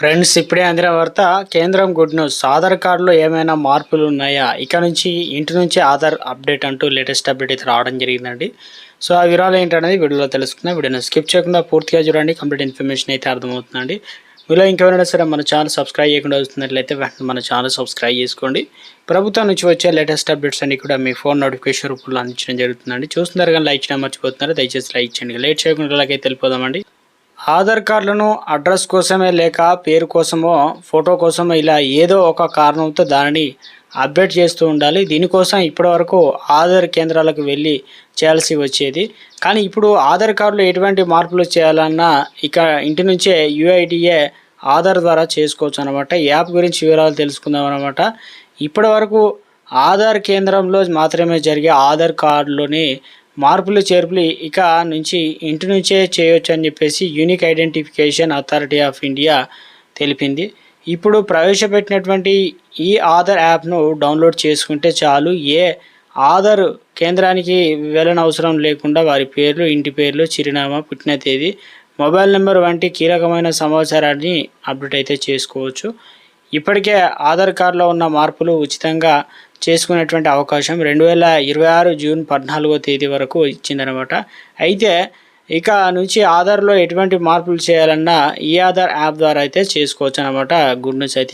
Friends ఇప్పుడే అందిన వార్త కేంద్రం గుడ్ న్యూస్. ఆధార్ కార్డులో ఏమైనా మార్పులు ఉన్నాయా ఇక నుంచి ఇంటి నుంచి ఆధార్ అప్డేట్ అంటూ లేటెస్ట్ అప్డేట్ అయితే రావడం జరిగిందండి. సో ఆ వివరాలు ఏంటనేది వీడియోలో తెలుసుకుందాం. వీడియోని స్కిప్ చేయకుండా పూర్తిగా చూడండి. కంప్లీట్ ఇన్ఫర్మేషన్ అయితే అర్థమవుతుందండి. మీలో ఇంకెవరైనా సరే మన ఛానల్ సబ్స్క్రైబ్ చేయకుండా వస్తున్నట్లయితే వెంటనే మన ఛానల్ సబ్స్క్రైబ్ చేసుకోండి. ప్రభుత్వం నుంచి వచ్చే లేటెస్ట్ అప్డేట్స్ అన్ని కూడా మీ ఫోన్ నోటిఫికేషన్ రూపంలో అందించడం జరుగుతుందండి. చూస్తున్నారు కానీ లైక్ చేయడం మర్చిపోతున్నారు. దయచేసి లైక్ చేయండి. లేట్ చేయకుండా అలాగే తెలిపోదామండి ఆధార్ కార్డులను అడ్రస్ కోసమే లేక పేరు కోసమో ఫోటో కోసమో ఇలా ఏదో ఒక కారణంతో దానిని అప్డేట్ చేస్తూ ఉండాలి. దీనికోసం ఇప్పటివరకు ఆధార్ కేంద్రాలకు వెళ్ళి చేయాల్సి వచ్చేది. కానీ ఇప్పుడు ఆధార్ కార్డులో ఎటువంటి మార్పులు చేయాలన్నా ఇక ఇంటి నుంచే యుఐడిఏ ఆధార్ ద్వారా చేసుకోవచ్చు అనమాట యాప్ గురించి వివరాలు తెలుసుకుందాం అనమాట ఇప్పటివరకు ఆధార్ కేంద్రంలో మాత్రమే జరిగే ఆధార్ కార్డులోని మార్పులు చేర్పులు ఇక నుంచి ఇంటి నుంచే చేయొచ్చు అని చెప్పేసి unique identification authority of India తెలిపింది. ఇప్పుడు ప్రవేశపెట్టినటువంటి ఈ ఆధార్ యాప్ను డౌన్లోడ్ చేసుకుంటే చాలు ఏ ఆధార్ కేంద్రానికి వెళ్ళని అవసరం లేకుండా వారి పేర్లు ఇంటి పేర్లు చిరునామా పుట్టిన తేదీ మొబైల్ నెంబర్ వంటి కీలకమైన సమాచారాన్ని అప్డేట్ అయితే చేసుకోవచ్చు. ఇప్పటికే ఆధార్ కార్డులో ఉన్న మార్పులు ఉచితంగా చేసుకునేటువంటి అవకాశం రెండు వేల ఇరవై ఆరు జూన్ పద్నాలుగో తేదీ వరకు ఇచ్చిందనమాట అయితే ఇక నుంచి ఆధార్లో ఎటువంటి మార్పులు చేయాలన్నా ఈ ఆధార్ యాప్ ద్వారా అయితే చేసుకోవచ్చు అనమాట గుడ్ న్యూస్ అయితే